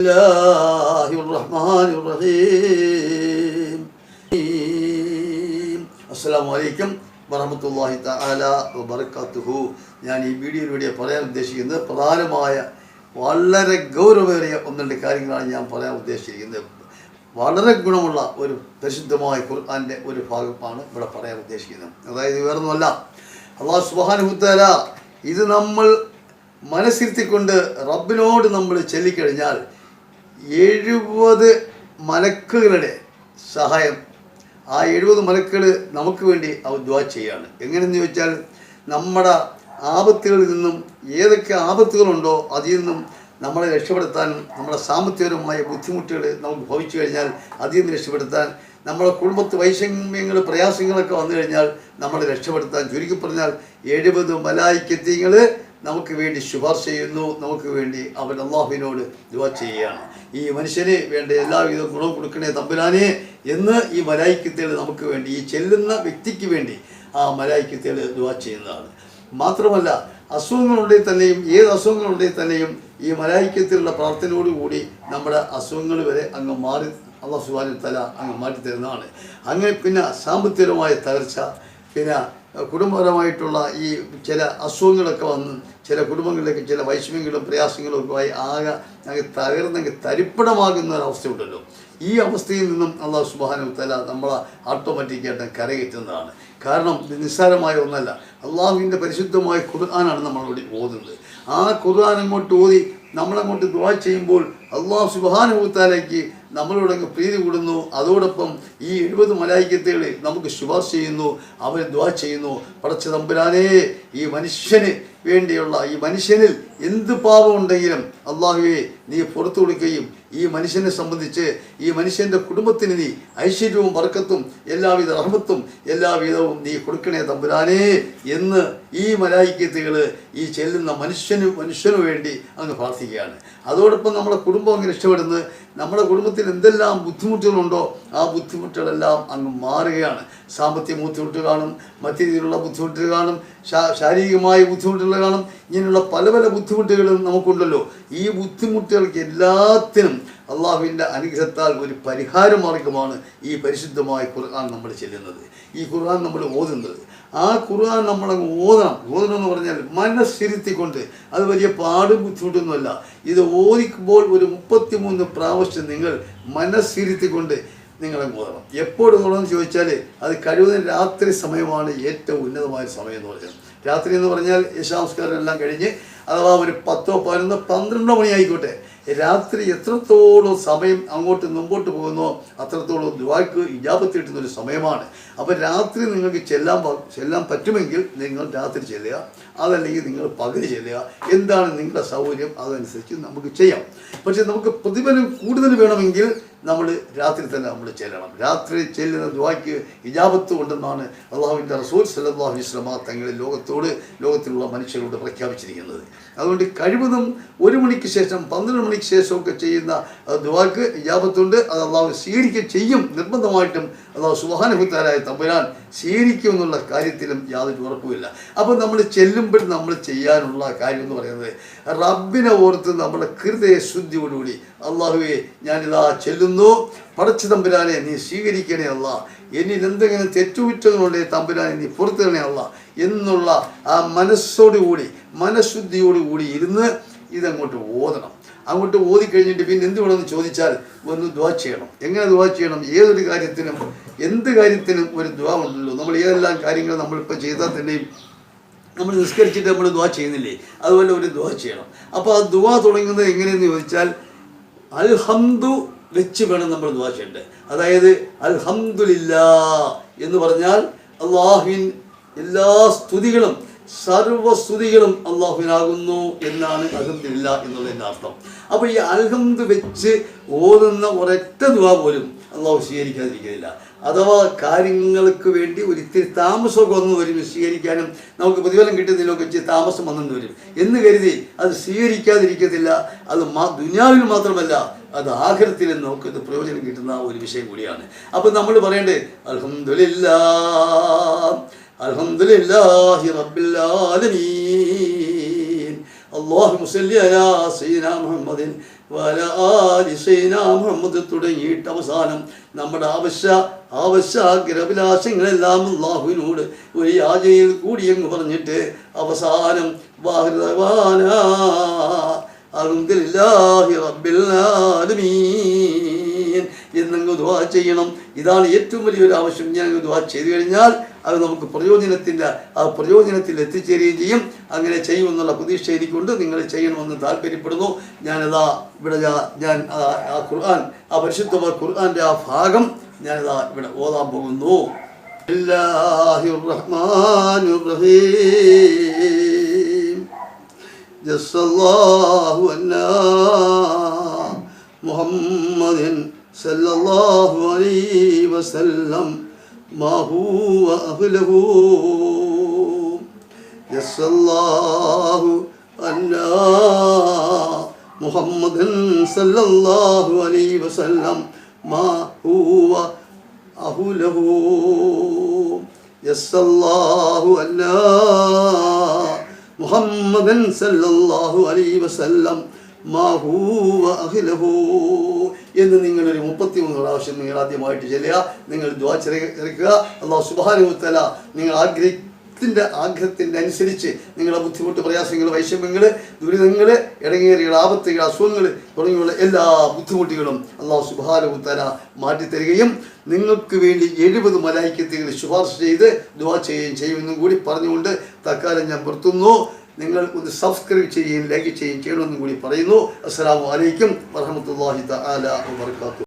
الله الرحمن الرحيم അസ്സാം വലൈക്കും വറഹമത്തല്ലാഹി തആല വബറകാതുഹു ഞാൻ ഈ വീഡിയോയിലൂടെ പറയാൻ ഉദ്ദേശിക്കുന്നത് പ്രധാനമായ വളരെ ഗൗരവമേറിയ ഒന്ന് രണ്ട് കാര്യങ്ങളാണ് ഞാൻ പറയാൻ ഉദ്ദേശിച്ചിരിക്കുന്നത് വളരെ ഗുണമുള്ള ഒരു പരിശുദ്ധമായ ഖുർആൻ്റെ ഒരു ഭാഗമാണ് ഇവിടെ പറയാൻ ഉദ്ദേശിക്കുന്നത് അതായത് വേറൊന്നുമല്ല അള്ളാഹു സുബാനുഹുത്തല ഇത് നമ്മൾ മനസ്സിരുത്തിക്കൊണ്ട് റബ്ബിനോട് നമ്മൾ ചൊല്ലിക്കഴിഞ്ഞാൽ എഴുപത് മലക്കുകളുടെ സഹായം. ആ എഴുപത് മലക്കുകൾ നമുക്ക് വേണ്ടി അവ ദ്വാ ചെയ്യാണ്. എങ്ങനെയെന്ന് ചോദിച്ചാൽ നമ്മുടെ ആപത്തുകളിൽ നിന്നും ഏതൊക്കെ ആപത്തുകളുണ്ടോ അതിൽ നിന്നും നമ്മളെ രക്ഷപ്പെടുത്താനും നമ്മുടെ സാമ്പത്തികപരമായ ബുദ്ധിമുട്ടുകൾ നമുക്ക് ഭവിച്ചു കഴിഞ്ഞാൽ അതിൽ നിന്ന് രക്ഷപ്പെടുത്താൻ നമ്മുടെ കുടുംബത്ത് വൈഷമ്യങ്ങൾ പ്രയാസങ്ങളൊക്കെ വന്നു കഴിഞ്ഞാൽ നമ്മളെ രക്ഷപ്പെടുത്താൻ ചുരുക്കി പറഞ്ഞാൽ എഴുപത് മലായിക്കെത്തിങ്ങൾ നമുക്ക് വേണ്ടി ശുപാർശ ചെയ്യുന്നു. നമുക്ക് വേണ്ടി അവൻ അള്ളാഹുവിനോട് ദുവ ചെയ്യുകയാണ്. ഈ മനുഷ്യന് വേണ്ട എല്ലാവിധ ഗുണവും കൊടുക്കണേ തമ്പുരാനെ എന്ന് ഈ മലായിക്കത്തേട് നമുക്ക് വേണ്ടി ഈ ചെല്ലുന്ന വ്യക്തിക്ക് വേണ്ടി ആ മലായിക്കത്തേട് ദുവ ചെയ്യുന്നതാണ്. മാത്രമല്ല അസുഖങ്ങളുണ്ടെങ്കിൽ തന്നെയും ഏത് അസുഖങ്ങളുണ്ടെങ്കിൽ തന്നെയും ഈ മലായിക്കത്തിലുള്ള പ്രാർത്ഥനയോടുകൂടി നമ്മുടെ അസുഖങ്ങൾ വരെ അങ്ങ് മാറി അള്ളാഹു സുബാനു തല അങ്ങ് മാറ്റി തരുന്നതാണ് അങ്ങനെ പിന്നെ സാമ്പത്തികമായ തകർച്ച പിന്നെ കുടുംബപരമായിട്ടുള്ള ഈ ചില അസുഖങ്ങളൊക്കെ വന്ന് ചില കുടുംബങ്ങളിലേക്ക് ചില വൈഷമ്യങ്ങളും പ്രയാസങ്ങളും ഒക്കെ ആയി ആകെ ഞങ്ങൾ തകർന്നെങ്കിൽ തരിപ്പണമാകുന്ന ഒരവസ്ഥയുണ്ടല്ലോ ഈ അവസ്ഥയിൽ നിന്നും അള്ളാഹു സുബാനു തല നമ്മളെ ഓട്ടോമാറ്റിക്കായിട്ട് കരകയറ്റുന്നതാണ്. കാരണം നിസ്സാരമായ ഒന്നല്ല. അള്ളാഹുവിന്റെ പരിശുദ്ധമായ ഖുർആനാണ് നമ്മളോട് ഓതുന്നത്. ആ ഖുർആൻ അങ്ങോട്ട് ഓതി നമ്മളങ്ങോട്ട് ദുവാ ചെയ്യുമ്പോൾ അള്ളാഹു സുബാനുഭൂത്താലേക്ക് നമ്മളോടൊക്കെ പ്രീതി കൂടുന്നു. അതോടൊപ്പം ഈ എഴുപത് മലായിക്കത്തുകൾ നമുക്ക് ശുപാർശ ചെയ്യുന്നു. അവർ ദ്വാ ചെയ്യുന്നു. പടച്ച തമ്പുരാനേ ഈ മനുഷ്യന് വേണ്ടിയുള്ള ഈ മനുഷ്യനിൽ എന്ത് പാപമുണ്ടെങ്കിലും അള്ളാഹുവെ നീ പുറത്തു കൊടുക്കുകയും ഈ മനുഷ്യനെ സംബന്ധിച്ച് ഈ മനുഷ്യന്റെ കുടുംബത്തിന് നീ ഐശ്വര്യവും വർക്കത്തും എല്ലാവിധ അർഹത്തും എല്ലാവിധവും നീ കൊടുക്കണേ തമ്പുരാനേ എന്ന് ഈ മലായിക്കത്തുകൾ ഈ ചെല്ലുന്ന മനുഷ്യന് മനുഷ്യനു വേണ്ടി അങ്ങ് പ്രാർത്ഥിക്കുകയാണ്. അതോടൊപ്പം നമ്മുടെ കുടുംബം അങ്ങ് രക്ഷപ്പെടുന്നത് നമ്മുടെ കുടുംബത്തിൽ എന്തെല്ലാം ബുദ്ധിമുട്ടുകളുണ്ടോ ആ ബുദ്ധിമുട്ടുകളെല്ലാം അങ്ങ് മാറുകയാണ്. സാമ്പത്തിക ബുദ്ധിമുട്ട് കാണും മറ്റു രീതിയിലുള്ള ബുദ്ധിമുട്ടുകൾ കാണും ശാരീരികമായ ബുദ്ധിമുട്ടുകൾ കാണും ഇങ്ങനെയുള്ള പല പല ബുദ്ധിമുട്ടുകളും നമുക്കുണ്ടല്ലോ. ഈ ബുദ്ധിമുട്ടുകൾക്ക് എല്ലാത്തിനും അള്ളാഹുവിന്റെ അനുഗ്രഹത്താൽ ഒരു പരിഹാര മാർഗമാണ് ഈ പരിശുദ്ധമായ ഖുർആൻ നമ്മൾ ചെല്ലുന്നത്. ഈ ഖുർആൻ നമ്മൾ ഓതുന്നത്. ആ ഖുർആൻ നമ്മൾ ഓതണം ഓതണം. എന്ന് പറഞ്ഞാൽ മനസ്സിരുത്തിക്കൊണ്ട് അത് വലിയ പാടും ബുദ്ധിമുട്ടൊന്നുമല്ല. ഇത് ഓദിക്കുമ്പോൾ ഒരു മുപ്പത്തിമൂന്ന് പ്രാവശ്യം നിങ്ങൾ മനസ്സിരുത്തിക്കൊണ്ട് നിങ്ങളെ ഓതണം. എപ്പോഴും എന്ന് ചോദിച്ചാൽ അത് കഴിവതും രാത്രി സമയമാണ് ഏറ്റവും ഉന്നതമായ സമയം എന്ന് പറയുന്നത് രാത്രി എന്ന് പറഞ്ഞാൽ യശാംസ്കാരം എല്ലാം കഴിഞ്ഞ് അഥവാ ഒരു പത്തോ പതിനൊന്നോ പന്ത്രണ്ടോ മണി ആയിക്കോട്ടെ രാത്രി എത്രത്തോളം സമയം അങ്ങോട്ട് മുമ്പോട്ട് പോകുന്നോ അത്രത്തോളം ദുവാക്ക് ഇജാപത്തി കിട്ടുന്ന ഒരു സമയമാണ്. അപ്പോൾ രാത്രി നിങ്ങൾക്ക് ചെല്ലാൻ ചെല്ലാൻ പറ്റുമെങ്കിൽ നിങ്ങൾ രാത്രി ചെല്ലുക അതല്ലെങ്കിൽ നിങ്ങൾ പകൽ ചെല്ലുക. എന്താണ് നിങ്ങളുടെ സൗകര്യം? അതനുസരിച്ച് നമുക്ക് ചെയ്യാം. പക്ഷേ നമുക്ക് പ്രതിഫലം കൂടുതൽ വേണമെങ്കിൽ നമ്മൾ രാത്രി തന്നെ നമ്മൾ ചെല്ലണം. രാത്രി ചെല്ലുന്ന ദുവാക്ക് ഇജാബത്ത് ഉണ്ടെന്നാണ് അള്ളാഹുവിന്റെ റസൂൽ സല്ലാഹു വസ്ലമ തങ്ങളെ ലോകത്തോട് ലോകത്തിലുള്ള മനുഷ്യരോട് പ്രഖ്യാപിച്ചിരിക്കുന്നത്. അതുകൊണ്ട് കഴിവതും ഒരു മണിക്ക് ശേഷം പന്ത്രണ്ട് മണിക്ക് ശേഷമൊക്കെ ചെയ്യുന്ന ദുവാക്ക് ഇജാബത്തുണ്ട്. അത് അള്ളാഹു സ്വീകരിക്കുക ചെയ്യും. നിർബന്ധമായിട്ടും അള്ളാഹു സുഹാനുഭൂത്താരായ തമ്പുരാൻ സ്വീകരിക്കും എന്നുള്ള കാര്യത്തിലും യാതൊരു ഉറപ്പുമില്ല. അപ്പോൾ നമ്മൾ ചെല്ലുമ്പോൾ നമ്മൾ ചെയ്യാനുള്ള കാര്യം എന്ന് പറയുന്നത് റബ്ബിനെ ഓർത്ത് നമ്മുടെ ഹൃദയ ശുദ്ധിയോടുകൂടി അള്ളാഹുവെ ഞാനിതാ ചെല്ലുന്നു. പടച്ചു തമ്പുരാനെ നീ സ്വീകരിക്കണേ അല്ല. എന്നിൽ എന്തെങ്കിലും തെറ്റുകുറ്റങ്ങളുണ്ടെങ്കിൽ തമ്പുരാനെ നീ പുറത്തിടണേ അല്ല. എന്നുള്ള ആ മനസ്സോടുകൂടി മനഃശുദ്ധിയോടുകൂടി ഇരുന്ന് ഇതങ്ങോട്ട് ഓതണം. അങ്ങോട്ട് ഓതി കഴിഞ്ഞിട്ട് പിന്നെ എന്ത് വേണമെന്ന് ചോദിച്ചാൽ ഒന്ന് ദ്വാ ചെയ്യണം. എങ്ങനെ ദ്വാ ചെയ്യണം? ഏതൊരു കാര്യത്തിനും എന്ത് കാര്യത്തിനും ഒരു ദ്വാ ഉണ്ടല്ലോ. നമ്മൾ ഏതെല്ലാം കാര്യങ്ങൾ നമ്മളിപ്പോൾ ചെയ്താൽ തന്നെയും നമ്മൾ നിസ്കരിച്ചിട്ട് നമ്മൾ ദ്വാ ചെയ്യുന്നില്ലേ? അതുപോലെ ഒരു ദ്വാ ചെയ്യണം. അപ്പോൾ ആ ദ്വാ തുടങ്ങുന്നത് എങ്ങനെയെന്ന് ചോദിച്ചാൽ അൽഹംദു വെച്ച് വേണം നമ്മൾ ദുവാ ചെയ്യേണ്ടത്. അതായത് അൽഹംദുലില്ല എന്ന് പറഞ്ഞാൽ അള്ളാഹുവിൻ എല്ലാ സ്തുതികളും സർവസ്തുതികളും അള്ളാഹുവിനാകുന്നു എന്നാണ് അൽഹംദുലില്ല എന്നുള്ളതിന്റെ അർത്ഥം. അപ്പോൾ ഈ അൽഹംദ് വെച്ച് ഓതുന്ന ഒരൊറ്റ ദ്വാ പോലും അള്ളാഹു സ്വീകരിക്കാതിരിക്കുന്നില്ല. അഥവാ കാര്യങ്ങൾക്ക് വേണ്ടി ഒരു ഇത്തിരി താമസമൊക്കെ വന്നു വരും സ്വീകരിക്കാനും നമുക്ക് പ്രതിഫലം കിട്ടുന്നതിലൊക്കെ ഇച്ചിരി താമസം വന്നെന്ന് വരും. എന്ന് കരുതി അത് സ്വീകരിക്കാതിരിക്കത്തില്ല. അത് മാ ദുനിയാവിൽ മാത്രമല്ല അത് ആഗ്രഹത്തിൽ നമുക്ക് ഇത് പ്രയോജനം കിട്ടുന്ന ഒരു വിഷയം കൂടിയാണ്. അപ്പം നമ്മൾ പറയേണ്ടത് അലഹമില്ല അലാ ആലി തുടങ്ങിയിട്ട് അവസാനം നമ്മുടെ ആവശ്യ ആവശ്യാഗ്രഹവിലാസങ്ങളെല്ലാം അള്ളാഹുവിനോട് ഒരു യാചയിൽ കൂടിയെന്ന് പറഞ്ഞിട്ട് അവസാനം അൽഹംദുലില്ലാഹി റബ്ബിൽ ആലമീൻ. എന്നങ്ങ് ദുആ ചെയ്യണം. ഇതാണ് ഏറ്റവും വലിയൊരു ആവശ്യം. ഞാൻ അങ്ങ് ദുആ ചെയ്തു കഴിഞ്ഞാൽ അത് നമുക്ക് പ്രയോജനത്തിന്റെ ആ പ്രയോജനത്തിൽ എത്തിച്ചേരുകയും ചെയ്യും. അങ്ങനെ ചെയ്യുമെന്നുള്ള പ്രതീക്ഷ എനിക്കുണ്ട്. നിങ്ങൾ ചെയ്യണമെന്ന് താല്പര്യപ്പെടുന്നു. ഞാനതാ ഇവിടെ ഞാൻ ആ ഖുർആൻ ആ പരിശുദ്ധമായ ഖുർആന്റെ ആ ഭാഗം ഞാനതാ ഇവിടെ ഓതാൻ പോകുന്നു. റഹ്മാനിർ റഹീം. جس الله أن محمد صلى الله عليه وسلم. ما هو أهله؟ جس الله أن محمد صلى الله عليه وسلم. ما هو أهله؟ يس الله أن മുഹമ്മദൻ സല്ലല്ലാഹു അലൈഹി വസല്ലം എന്ന് നിങ്ങളൊരു മുപ്പത്തി മൂന്ന് പ്രാവശ്യം നിങ്ങൾ ആദ്യമായിട്ട് ചെല്ലുക നിങ്ങൾ ദ്വാ ചെറുക്കുക. അള്ളാഹു സുബാനുത്തല നിങ്ങൾ നിങ്ങൾ ആഗ്രഹത്തിന്റെ ആഗ്രഹത്തിന്റെ അനുസരിച്ച് നിങ്ങളുടെ ബുദ്ധിമുട്ട് പ്രയാസങ്ങൾ വൈഷമ്യങ്ങൾ ദുരിതങ്ങൾ ഇടങ്ങേറിയ ആപത്തുകൾ അസുഖങ്ങൾ തുടങ്ങിയുള്ള എല്ലാ ബുദ്ധിമുട്ടുകളും അള്ളാഹു മാറ്റി മാറ്റിത്തരികയും നിങ്ങൾക്ക് വേണ്ടി എഴുപത് മലായിക്കത്തുകൾ ശുപാർശ ചെയ്ത് ദുവാ ചെയ്യുകയും ചെയ്യുമെന്നും കൂടി പറഞ്ഞുകൊണ്ട് തൽക്കാലം ഞാൻ നിർത്തുന്നു. നിങ്ങൾ ഒന്ന് സബ്സ്ക്രൈബ് ചെയ്യുകയും ലൈക്ക് ചെയ്യുകയും ചെയ്യണമെന്നും കൂടി പറയുന്നു. അസ്സലാമു അലൈക്കും വറഹമത്തല്ലാഹി തആല വബറകാതുഹു.